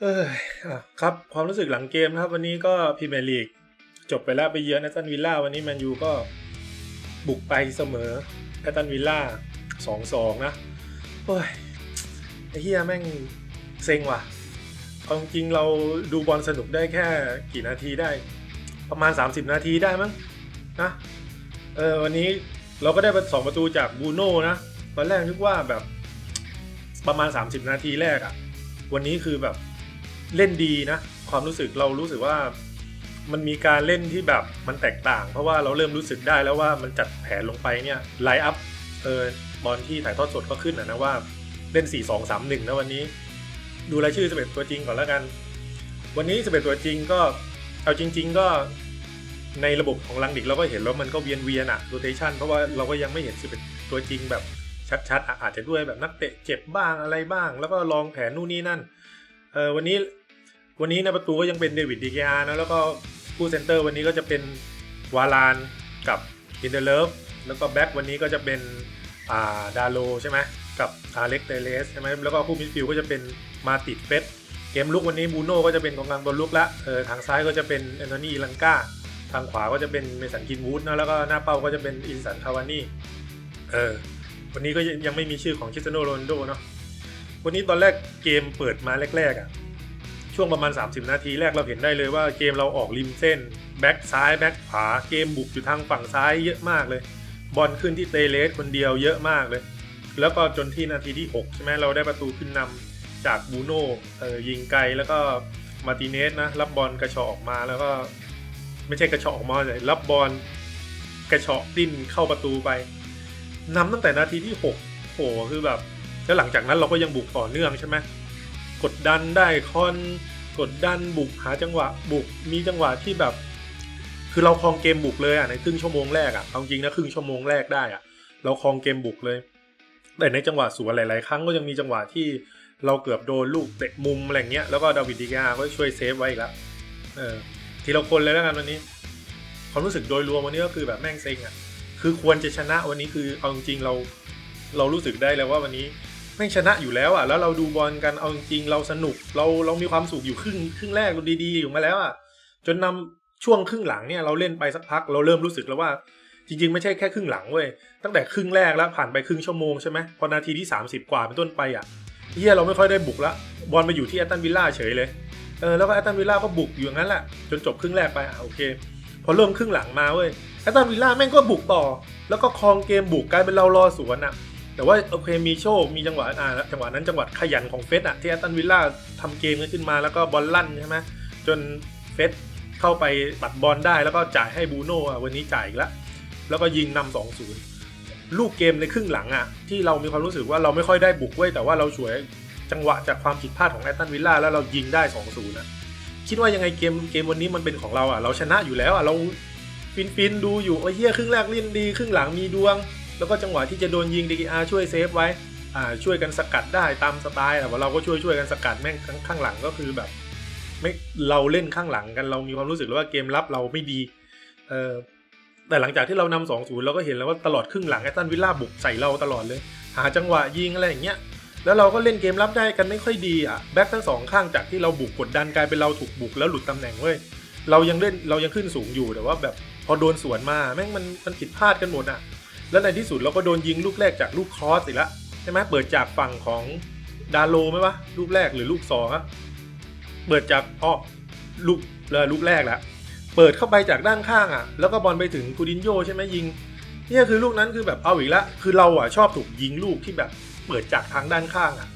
เออครับความรู้สึกหลังเกมนะครับ วันนี้ก็พรีเมียร์ลีกจบไปแล้วไปเยือนแอตตันวิลล่าวันนี้แมนยูก็บุกไปเสมอแอตตันวิลล่าสองสองนะโอ้ยไอ้เฮียแม่งเซ็งว่ะเอาจริงเราดูบอลสนุกได้แค่กี่นาทีได้ ประมาณ 30 นาทีได้มั้งนะเออวันนี้เราก็ได้สองประตูจากบูโน่นะตอนแรกนึกว่าแบบประมาณ 30 นาทีแรกอะวันนี้คือแบบ เล่นดีนะ ความรู้สึกเรารู้สึกว่ามันมีการเล่นที่แบบมันแตกต่าง เพราะว่าเราเริ่มรู้สึกได้แล้วว่ามันจัดแผนลงไปเนี่ยไลน์อัพเออบอลที่ถ่ายทอดสดก็ขึ้นนะนะว่าเล่น 4 2 3 1นะวันนี้ ดูรายชื่อ11ตัวจริงก่อนแล้วกัน วันนี้11ตัวจริงก็เอาจริง ๆ ก็ในระบบของลังดิกเราก็เห็นแล้วมันก็เวียนเวียนอะโรเทชันเพราะว่าเราก็ยังไม่เห็น11ตัวจริงแบบชัดๆอะอาจจะด้วยแบบนักเตะเจ็บบ้างอะไรบ้าง แล้วก็ลองแผนนู่นนี่นั่น เออวันนี้วันนี้ในประตูก็ยังเป็นเดวิดดีเกียนะแล้วก็ผู้เซนเตอร์วันนี้ก็จะเป็นวาลานกับอินเดเลฟแล้วก็แบ็กวันนี้ก็จะเป็นอ่าดาโลใช่ไหมกับอาเล็กเตเลสใช่ไหมแล้วก็คู่มิดฟิลก็จะเป็นมาติดเฟสเกมลุกวันนี้บูโน่ก็จะเป็นกองกลางบอลลุกละเออทางซ้ายก็จะเป็นแอนโทนีลังกาทางขวาก็จะเป็นเมสันกินวูดนะแล้วก็หน้าเป้าก็จะเป็นอินสันคาวานี่เออวันนี้ก็ยังไม่มีชื่อของคิสเตโนโรนโดเนาะ วันนี้ตอนแรกเกมเปิดมาแรกๆอะ่ะช่วงประมาณ 30 นาทีแรกเราเห็นได้เลยว่าเกมเราออกริมเส้นแบ็กซ้ายแบ็กขวาเกมบุกอยู่ทางฝั่งซ้ายเยอะมากเลย บอลขึ้นที่เตเลสคนเดียวเยอะมากเลย แล้วก็จนที่นาทีที่ 6 ใช่ไหมเราได้ประตูขึ้นนำจากบูโน่เออยิงไกลแล้วก็มาร์ติเนสนะรับบอลกระชอกออกมาแล้วก็ ไม่ใช่กระชอกออกมาเลยรับบอลกระชอกดิ้นเข้าประตูไปนำตั้งแต่นาทีที่ 6 โหคือแบบ แล้วหลังจากนั้นเราก็ยังบุกต่อเนื่องใช่ไหมกดดันได้คอนกดดันบุกหาจังหวะบุกมีจังหวะที่แบบ คือเราครองเกมบุกเลยอะในครึ่งชั่วโมงแรกอะเอาจริงนะครึ่งชั่วโมงแรกได้อะ เราครองเกมบุกเลย แต่ในจังหวะสวนหลาย ๆ ครั้งก็ยังมีจังหวะที่เราเกือบโดนลูกเตะมุมอะไรเงี้ยแล้วก็ดาวิดดิกาก็ช่วยเซฟไว้อีกแล้วเออทีละคนเลยแล้วกันวันนี้ ความรู้สึกโดยรวมวันนี้ก็คือแบบแม่งเซ็งอะคือควรจะชนะวันนี้คือเอาจริงเราเรารู้สึกได้แล้วว่าวันนี้ แม่ชนะอยู่แล้วอะแล้วเราดูบอลกันเอาจริงเราสนุกเราเรามีความสุขอยู่ครึ่งครึ่งแรกเราดีๆอยู่มาแล้วอะจนนำช่วงครึ่งหลังเนี่ยเราเล่นไปสักพักเราเริ่มรู้สึกแล้วว่า จริง ๆ ไม่ใช่แค่ครึ่งหลังเว้ยตั้งแต่ครึ่งแรกแล้วผ่านไปครึ่งชั่วโมงใช่ไหมพอนาทีที่ 30 กว่าเป็นต้นไปอะเฮียเราไม่ค่อยได้บุกละบอลมาอยู่ที่แอตตันวิลล่าเฉยเลยเออแล้วก็แอตตันวิลล่าก็บุกอยู่งั้นแหละจนจบครึ่งแรกไปอะโอเค พอเริ่มครึ่งหลังมาเว้ยแอตตันวิลล่าแม่งก็บุกต่อ แล้วก็ครองเกมบุกกลายเป็นเรารอสวนอะ แต่ว่าโอเคมีโชค มีจังหวะอ่าจังหวะนั้นจังหวะขยันของเฟสอะที่แอตตันวิลล่าทำเกมขึ้นมาแล้วก็บอลลั่นใช่ไหมจนเฟสเข้าไปตัดบอลได้แล้วก็จ่ายให้บูโน่อะวันนี้จ่ายอีกแล้วแล้วก็ยิงนำสองศูนย์ลูกเกมในครึ่งหลังอะที่เรามีความรู้สึกว่าเราไม่ค่อยได้บุกเว้ยแต่ว่าเราช่วยจังหวะจากความผิดพลาดของแอตตันวิลล่าแล้วเรายิงได้สองศูนย์นะคิดว่ายังไงเกมเกมวันนี้มันเป็นของเราอะเราชนะอยู่แล้วอะเราฟินฟินดูอยู่โอ้ยเฮียครึ่งแรกเล่นดีครึ่งหลังมีดวง แล้วก็จังหวะที่จะโดนยิงดีอาช่วยเซฟไว้อ่าช่วยกันสกัดได้ตามสไตล์แต่ว่าเราก็ช่วยช่วยกันสกัดแม่งข้างหลังก็คือแบบไม่เราเล่นข้างหลังกันเรามีความรู้สึกว่าเกมรับเราไม่ดีเออแต่หลังจากที่เรานำสองศูนย์เราก็เห็นแล้วว่าตลอดครึ่งหลังแอตตันวิลล่าบุกใส่เราตลอดเลย หาจังหวะยิงอะไรอย่างเงี้ยแล้วเราก็เล่นเกมรับได้กันไม่ค่อยดีอะแบ็คทั้งสองข้างจากที่เราบุกกดดันกลายเป็นเราถูกบุกแล้วหลุดตำแหน่งเว้ยเรายังเล่นเรายังขึ้นสูงอยู่แต่ว่าแบบพอโดนสวนมาแม่งมันมันผิดพลาดกันหมดอะ แล้วในที่สุดเราก็โดนยิงลูกแรกจากลูกครอสอีกแล้วใช่ไหมเปิดจากฝั่งของดาโลไหมวะลูกแรกหรือลูกสองอะเปิดจากอ้อลูกเลยลูกแรกแหละเปิดเข้าไปจากด้านข้างอะแล้วก็บอลไปถึงคูดินโยใช่ไหมยิงนี่คือลูกนั้นคือแบบเอาอีกแล้วคือเราอะชอบถูกยิงลูกที่แบบเปิดจากทางด้านข้างอะ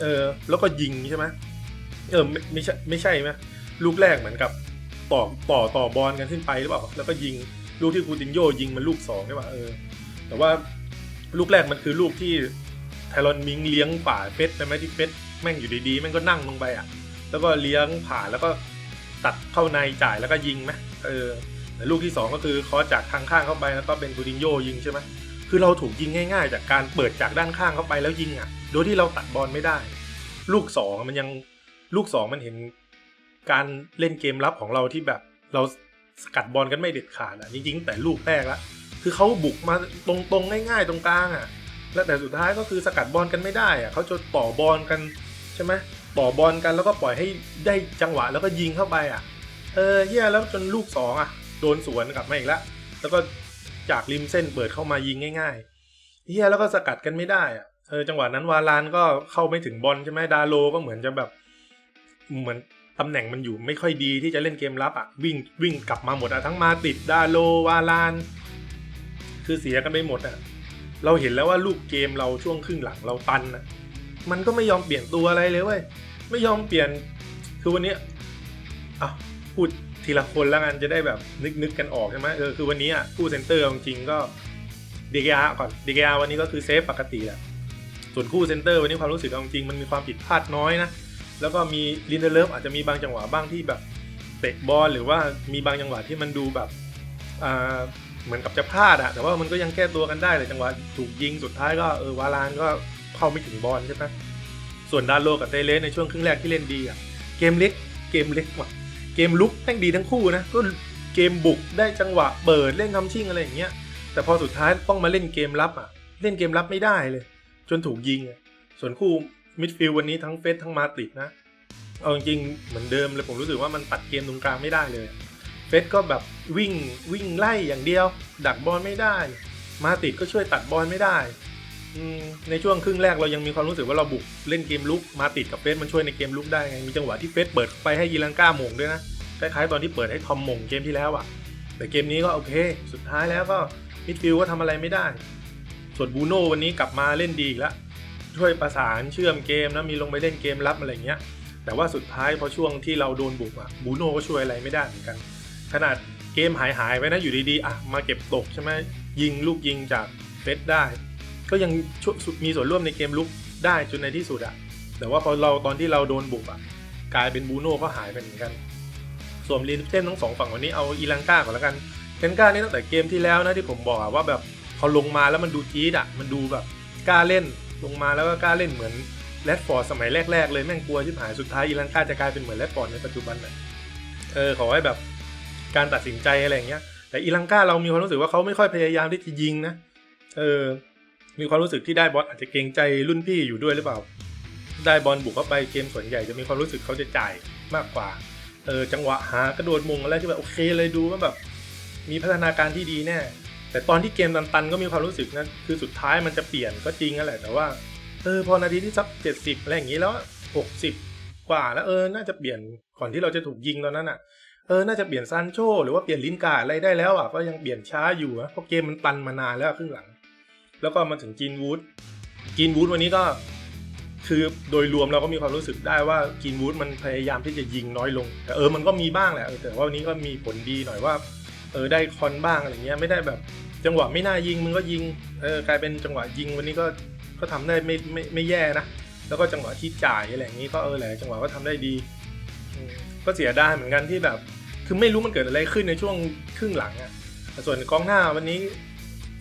เออ แล้วก็ยิงใช่ไหมเออไม่ไม่ใช่ไม่ใช่ไหมลูกแรกเหมือนกับต่อต่อต่อบอลกันขึ้นไปหรือเปล่าแล้วก็ยิงลูกที่คูตินโยยิงมันลูกสองใช่ป่ะเออ แต่ว่าลูกแรกมันคือลูกที่ไทรอนมิงเลี้ยงป่าเฟสใช่ไหมที่เฟสแม่งอยู่ดีๆแม่งก็นั่งลงไปอะ แล้วก็เลี้ยงผ่าแล้วก็ตัดเข้าในจ่ายแล้วก็ยิงไหมเออลูกที่สองก็คือคอจากทางข้างเข้าไปแล้วก็เป็นคูตินโยยิงใช่ไหมคือเราถูกยิงง่าย ๆ จากการเปิดจากด้านข้างเข้าไปแล้วยิงอะ โดยที่เราตัดบอลไม่ได้ ลูกสองมันยังลูกสองมันเห็นการเล่นเกมรับของเราที่แบบเราสกัดบอลกันไม่เด็ดขาดอะจริงๆแต่ลูกแรกละ คือเขาบุกมาตรงๆง่าย ๆ ตรงกลางอะ แล้วแต่สุดท้ายก็คือสกัดบอลกันไม่ได้อะเขาจะต่อบอลกันใช่ไหมต่อบอลกันแล้วก็ปล่อยให้ได้จังหวะแล้วก็ยิงเข้าไปอะ เออเฮียแล้วจนลูกสองอะ โดนสวนกลับมาอีกแล้วแล้วก็จากริมเส้นเปิดเข้ามายิงง่าย ๆเฮียแล้วก็สกัดกันไม่ได้อะเออจังหวะนั้นวาลานก็เข้าไม่ถึงบอลใช่ไหมดาโลก็เหมือนจะแบบเหมือนตำแหน่งมันอยู่ไม่ค่อยดีที่จะเล่นเกมรับอะวิ่งวิ่งกลับมาหมดอะทั้งมาติดดาโลวาลาน คือเสียกันไปหมดอะเราเห็นแล้วว่าลูกเกมเราช่วงครึ่งหลังเราตันอะมันก็ไม่ยอมเปลี่ยนตัวอะไรเลยเว้ยไม่ยอมเปลี่ยนคือวันนี้อะพูดทีละคนแล้วกันจะได้แบบนึกนึกกันออกใช่ไหมเออคือวันนี้อะคู่เซนเตอร์จริงก็ดีเกอาก่อนดีเกอาวันนี้ก็คือเซฟปกติแหละส่วนคู่เซนเตอร์วันนี้ความรู้สึกเอาจริงมันมีความผิดพลาดน้อยนะแล้วก็มีลินเดเลฟอาจจะมีบางจังหวะบ้างที่แบบเตะบอลหรือว่ามีบางจังหวะที่มันดูแบบอ่า เหมือนกับจะพลาดอะแต่ว่ามันก็ยังแก้ตัวกันได้เลยจังหวะถูกยิงสุดท้ายก็เออวาลานก็เข้าไม่ถึงบอลใช่ไหมส่วนดานโลกับเตเลสในช่วงครึ่งแรกที่เล่นดีอะเกมเล็กเกมเล็กว่ะเกมลุกแม่งดีทั้งคู่นะก็เกมบุกได้จังหวะเปิดเล่นทำชิ่งอะไรอย่างเงี้ยแต่พอสุดท้ายต้องมาเล่นเกมรับอะเล่นเกมรับไม่ได้เลย จนถูกยิงส่วนคู่มิดฟิลด์วันนี้ทั้งเฟสทั้งมาติดนะเอาจริงๆเหมือนเดิมเลยผมรู้สึกว่ามันตัดเกมตรงกลางไม่ได้เลย เฟสก็แบบวิ่งวิ่งไล่อย่างเดียว ดักบอลไม่ได้ มาติดก็ช่วยตัดบอลไม่ได้ในช่วงครึ่งแรกเรายังมีความรู้สึกว่าเราบุกเล่นเกมลุกมาติดกับเฟสมันช่วยในเกมลุกได้ไงมีจังหวะที่เฟสเปิดไปให้ยีรังก้าหม่งด้วยนะคล้ายๆตอนที่เปิดให้ทอมหม่งเกมที่แล้วอะแต่เกมนี้ก็โอเค สุดท้ายแล้วก็มิดฟิลก็ทำอะไรไม่ได้ ส่วนบูโน่วันนี้กลับมาเล่นดีอีกแล้วช่วยประสานเชื่อมเกมนะมีลงไปเล่นเกมรับอะไรเงี้ย แต่ว่าสุดท้ายพอช่วงที่เราโดนบุกอะบูโน่ก็ช่วยอะไรไม่ได้เหมือนกัน ขนาดเกมหายหายไปนะอยู่ดีๆอะมาเก็บตกใช่ไหมยิงลูกยิงจากเฟสได้ ก็ยังมีส่วนร่วมในเกมลุกได้จนในที่สุดอะแต่ว่าพอเราตอนที่เราโดนบุกอะกลายเป็นบูโน่ก็หายไปเหมือนกัน ส่วนรีนเส้นทั้งสองฝั่งวันนี้เอาอีลังกาก่อนแล้วกันเคนก้านี่ตั้งแต่เกมที่แล้วนะที่ผมบอกอะว่าแบบพอลงมาแล้วมันดูจี๊ดอะมันดูแบบกล้าเล่นลงมาแล้วก็กล้าเล่นเหมือนแรดฟอร์ดสมัยแรกๆเลยแม่งกลัวชิบหายสุดท้ายอีลังกาจะกลายเป็นเหมือนแรดฟอร์ดในปัจจุบันน่ะเออขอให้แบบ การตัดสินใจอะไรอย่างเงี้ย แต่อีลังกาเรามีความรู้สึกว่าเขาไม่ค่อยพยายามที่จะยิงนะ เออ มีความรู้สึกที่ได้บอลอาจจะเกรงใจรุ่นพี่อยู่ด้วยหรือเปล่า ได้บอลบุกเข้าไปเกมส่วนใหญ่จะมีความรู้สึกเขาจะจ่ายมากกว่า เออ จังหวะหากระโดดมุงอะไรที่แบบโอเคเลยดูว่าแบบ มีพัฒนาการที่ดีแน่ แต่ตอนที่เกมตันๆก็มีความรู้สึกนะ คือสุดท้ายมันจะเปลี่ยนก็จริงนั่นแหละ แต่ว่า เออ พอนาทีที่สักเจ็ดสิบอะไรอย่างนี้แล้วหกสิบกว่าแล้วเออ น่าจะเปลี่ยนก่อนที่เราจะถูกยิงตอนนั้นอะ เออ น่าจะเปลี่ยนซานโชหรือว่าเปลี่ยนลินกาอะไรได้แล้วอะ ก็ยังเปลี่ยนช้าอยู่อะเพราะเกมมันตันมานานแล้วครึ่งหลัง แล้วก็มาถึงจีนวูดจีนวูดวันนี้ก็ คือโดยรวมเราก็มีความรู้สึกได้ว่าจีนวูดมันพยายามที่จะยิงน้อยลง แต่เออ มันก็มีบ้างแหละ แต่ว่าวันนี้ก็มีผลดีหน่อยว่า เออ ได้คอนบ้างอะไรเงี้ย ไม่ได้แบบ จังหวะไม่น่ายิงมึงก็ยิง เออ กลายเป็นจังหวะยิงวันนี้ก็ ก็ทำได้ไม่ไม่ไม่แย่นะ แล้วก็จังหวะที่จ่ายอะไรอย่างนี้ก็เออแหละจังหวะก็ทำได้ดี ก็เสียดายเหมือนกันที่แบบ คือไม่รู้มันเกิดอะไรขึ้นในช่วงครึ่งหลังอะแต่ส่วนกองหน้าวันนี้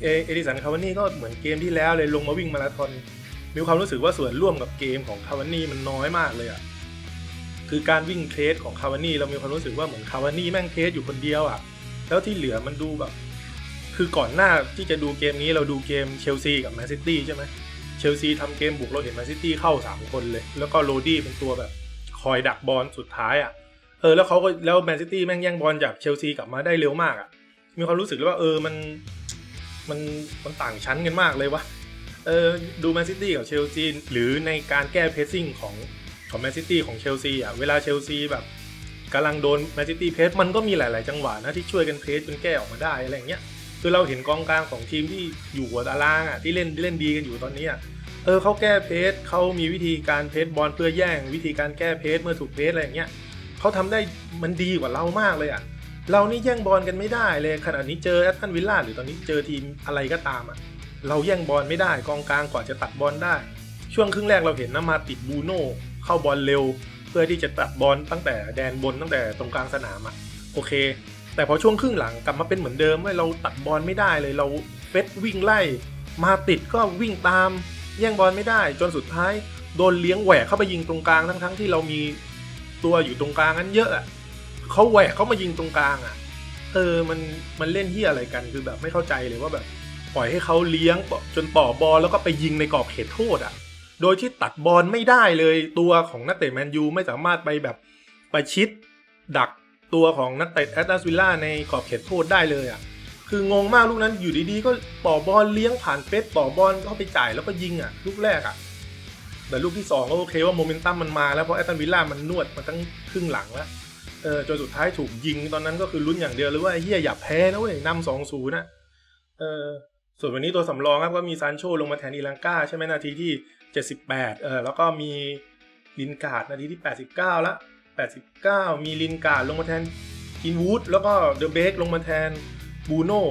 เอเอดิสันคาวานี่ก็เหมือนเกมที่แล้วเลยลงมาวิ่งมาราธอนมีความรู้สึกว่าส่วนร่วมกับเกมของคาวานี่มันน้อยมากเลยอะคือการวิ่งเทสของคาวานี่เรามีความรู้สึกว่าเหมือนคาวานี่แม่งเทสอยู่คนเดียวอะแล้วที่เหลือมันดูแบบ คือก่อนหน้าที่จะดูเกมนี้เราดูเกมเชลซีกับแมนซิตี้ใช่ไหมเชลซีทำเกมบุกเราเห็นแมนซิตี้เข้า 3 คนเลย แล้วก็โรดี้เป็นตัวแบบ คอยดักบอลสุดท้ายอะเออแล้วเขาก็แล้วแมนซิตี้แม่งแย่งบอลจากเชลซีกลับมาได้เร็วมากอะ มีความรู้สึกเลยว่าเออมันมันมันต่างชั้นกันมากเลยวะเออดูแมนซิตี้กับเชลซีหรือในการแก้เพสซิ่งของของแมนซิตี้ของเชลซีอะเวลาเชลซีแบบกำลังโดนแมนซิตี้เพสมันก็มีหลาย ๆ จังหวะนะที่ช่วยกันเพสจนแก้ออกมาได้อะไรอย่างเงี้ย คือเราเห็นกองกลางของทีมที่อยู่หัวตารางอะที่เล่นที่เล่นดีกันอยู่ตอนนี้อะเออเขาแก้เพสเขามีวิธีการเพสบอลเพื่อแย่ง วิธีการแก้เพสเมื่อถูกเพสอะไรอย่างเงี้ยเขาทำได้มันดีกว่าเรามากเลยอะเรานี่แย่งบอลกันไม่ได้เลยขณะนี้เจอแอตตันวิลล่าหรือตอนนี้เจอทีมอะไรก็ตามอะเราแย่งบอลไม่ได้กองกลางกว่าจะตัดบอลได้ ช่วงครึ่งแรกเราเห็นนะมาติดบูโน่เข้าบอลเร็ว เพื่อที่จะตัดบอลตั้งแต่แดนบนตั้งแต่ตรงกลางสนามอะโอเค แต่พอช่วงครึ่งหลังกลับมาเป็นเหมือนเดิมว่าเราตัดบอลไม่ได้เลยเราเฟสวิ่งไล่ มาติดก็วิ่งตาม แย่งบอลไม่ได้ จนสุดท้ายโดนเลี้ยงแหวกเข้าไปยิงตรงกลางทั้งๆที่เรามีตัวอยู่ตรงกลางนั้นเยอะอะเขาแหวกเข้ามายิงตรงกลางอะ เออมันมันเล่นที่อะไรกันคือแบบไม่เข้าใจเลยว่าแบบปล่อยให้เขาเลี้ยงจนต่อบอลแล้วก็ไปยิงในกรอบเขตโทษอะ โดยที่ตัดบอลไม่ได้เลยตัวของนักเตะแมนยูไม่สามารถไปแบบไปชิดดัก ตัวของนักเตะแอตแลสติลล่าในขอบเขตโทษได้เลยอะคืองงมากลูกนั้นอยู่ดีๆ ก็ต่อบอลเลี้ยงผ่านเฟสต่อบอลเข้าไปจ่ายแล้วก็ยิงอะ ลูกแรกอะ แต่ลูกที่2ก็โอเคว่าโมเมนตัมมันมาแล้วเพราะแอตตัสวิลล่ามันนวดมาตั้งครึ่งหลังแล้วเออจนสุดท้ายถูกยิงตอนนั้นก็คือลุ้นอย่างเดียวเลยว่าเฮียอย่าแพ้นะเว้ยนำสองศูนย์นะเออส่วนวันนี้ตัวสำรองครับก็มีซานโชลงมาแทนอีลังกาใช่ไหมนาทีที่ 78เออแล้วก็มีลินการ์ดนาทีที่ 89 แล้ว 89 มีลินการลงมาแทนกินวูดแล้วก็เดอะเบคลงมาแทนบูโน่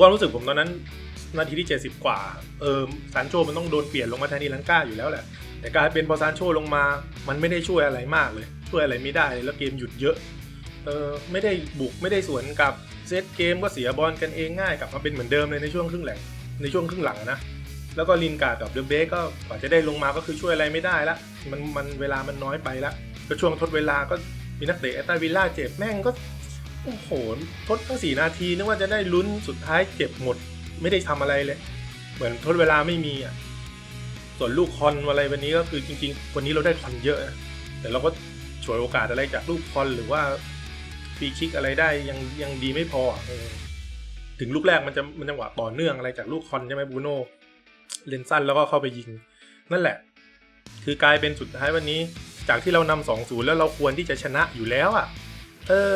ความรู้สึกผมตอนนั้น นาทีที่ 70 กว่า เออซานโชมันต้องโดนเปลี่ยนลงมาแทนอีลังกาอยู่แล้วแหละ แต่กลายเป็นพอซานโชลงมา มันไม่ได้ช่วยอะไรมากเลย ช่วยอะไรไม่ได้แล้วเกมหยุดเยอะ เออไม่ได้บุกไม่ได้สวนกับเซตเกมก็เสียบอลกันเองง่ายกลับมาเป็นเหมือนเดิมเลยในช่วงครึ่งหลังในช่วงครึ่งหลังนะแล้วก็ลินการกับเดอะเบสก็กว่าจะได้ลงมาก็คือช่วยอะไรไม่ได้ละมันมันเวลามันน้อยไปละ ก็ช่วงทดเวลาก็มีนักเตะแอตตาวิลล่าเจ็บแม่งก็โอ้โหทดตั้งสี่นาทีนึกว่าจะได้ลุ้นสุดท้ายเจ็บหมด ไม่ได้ทำอะไรเลย เหมือนทดเวลาไม่มีอะส่วนลูกคอนอะไรวันนี้ก็คือจริงๆวันนี้เราได้คอนเยอะนะแต่เราก็ฉวยโอกาสอะไรจากลูกคอนหรือว่าฟรีคิกอะไรได้ยังยังดีไม่พออะเออถึงลูกแรกมันจะมันจังหวะต่อเนื่องอะไรจากลูกคอนใช่ไหมบูโน่เลนสั้นแล้วก็เข้าไปยิง นั่นแหละ คือกลายเป็นสุดท้ายวันนี้ จากที่เรานำสองศูนย์แล้วเราควรที่จะชนะอยู่แล้วอะ เออ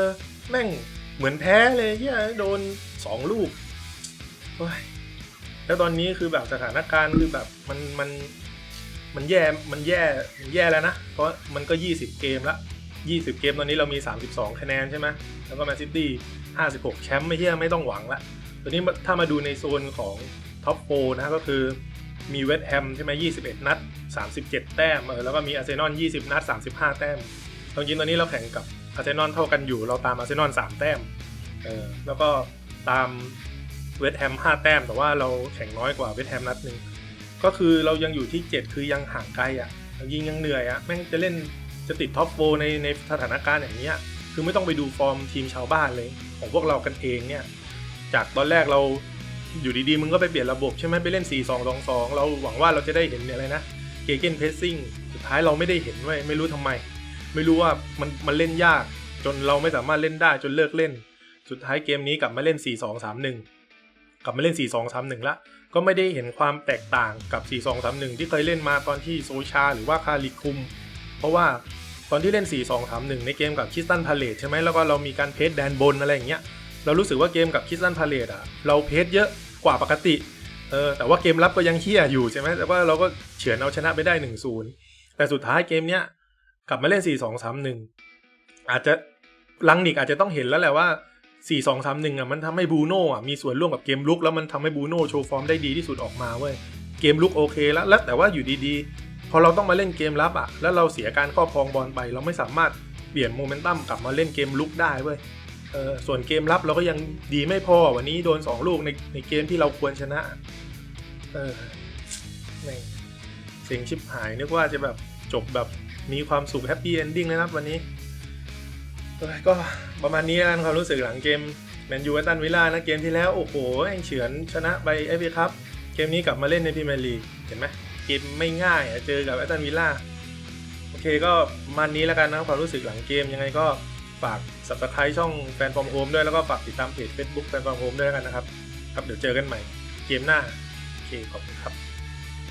แม่งเหมือนแพ้เลยเฮียโดนสองลูกแล้วตอนนี้คือแบบสถานการณ์คือแบบมันมันมันแย่ มันแย่ มันแย่แล้วนะ เพราะมันก็ 20 เกมละ 20 เกมตอนนี้เรามี 32 คะแนนใช่ไหม แล้วก็แมนซิตี้ 56 แชมป์ไม่เที่ยไม่ต้องหวังละ ตอนนี้ถ้ามาดูในโซนของท็อปโฟนะก็คือมีเวสต์แฮมใช่ไหม21 นัด 37 แต้มเออแล้วก็มีอาร์เซนอล20 นัด 35 แต้มตอนจริงตอนนี้เราแข่งกับอาร์เซนอลเท่ากันอยู่ เราตามอาร์เซนอล3แต้มเออแล้วก็ตามเวสต์แฮม5แต้ม แต่ว่าเราแข่งน้อยกว่าเวสต์แฮมนัดหนึ่งก็คือเรายังอยู่ที่ 7 คือยังห่างไกลอะยิงยังเหนื่อยอะแม่งจะเล่นจะติดท็อปโฟในในสถานการณ์อย่างเนี้ยคือไม่ต้องไปดูฟอร์มทีมชาวบ้านเลย ของพวกเรากันเองเนี่ยจากตอนแรกเราอยู่ดีๆ มึงก็ไปเปลี่ยนระบบใช่ไหมไปเล่น 4 2 2 2 เราหวังว่าเราจะได้เห็นอะไรนะ เกเกนเพสซิ่งสุดท้ายเราไม่ได้เห็นไว้ไม่รู้ทำไม ไม่รู้ว่ามันมันเล่นยาก จนเราไม่สามารถเล่นได้จนเลิกเล่น สุดท้ายเกมนี้กลับมาเล่น 4 2 3 1 กลับมาเล่น 4 2 3 1 ละ ก็ไม่ได้เห็นความแตกต่างกับ 4 2 3 1 ที่เคยเล่นมาตอนที่โซชา หรือว่าคาริคุม เพราะว่าตอนที่เล่น 4 2 3 1 ในเกมกับคิสตันพาเลตใช่ไหมแล้วก็เรามีการเพจแดนบนอะไรอย่างเงี้ยเรารู้สึกว่าเกมกับคิสตันพาเลตอะเราเพจเยอะกว่าปกติ เออแต่ว่าเกมรับก็ยังเฮี้ยอยู่ใช่ไหมแต่ว่าเราก็เฉือนเอาชนะไปได้1-0แต่สุดท้ายเกมเนี้ยกลับมาเล่น4 2 3 1องสามหนึ่งอาจจะลังนิกอาจจะต้องเห็นแล้วแหละว่า4 2 3 1อะมันทำให้บูโน่อะมีส่วนร่วมกับเกมลุกแล้วมันทำให้บูโน่โชว์ฟอร์มได้ดีที่สุดออกมาเว้ยเกมลุกโอเคแล้วแล้วแต่ว่าอยู่ดีๆ พอเราต้องมาเล่นเกมรับอะแล้วเราเสียการครอบครองบอลไป เราไม่สามารถเปลี่ยนโมเมนตัมกลับมาเล่นเกมลุกได้เว้ย ส่วนเกมรับเราก็ยังดีไม่พอวันนี้โดน 2 ลูกในในเกมที่เราควรชนะ เออเสียงชิบหายนึกว่าจะแบบจบแบบมีความสุขแฮปปี้เอนดิ้งนะครับ วันนี้ก็ประมาณนี้แล้วกันความรู้สึกหลังเกมแมนยูเวตันวิลล่านะเกมที่แล้ว โอ้โหแองเฉือนชนะไปเอฟเอคัพเกมนี้กลับมาเล่นในพรีเมียร์ลีกเห็นไหมเกมไม่ง่ายเจอกับเอตันวิลล่าโอเคก็ประมันนี้แล้วกันนะความรู้สึกหลังเกมยังไงก็ฝาก subscribe ช่องแฟนฟอร์มโฮมด้วยแล้วก็ฝากติดตามเพจ Facebook แฟนฟอร์มโฮมด้วยแล้วกันนะครับ ครับเดี๋ยวเจอกันใหม่เกมหน้าโอเคขอบคุณครับ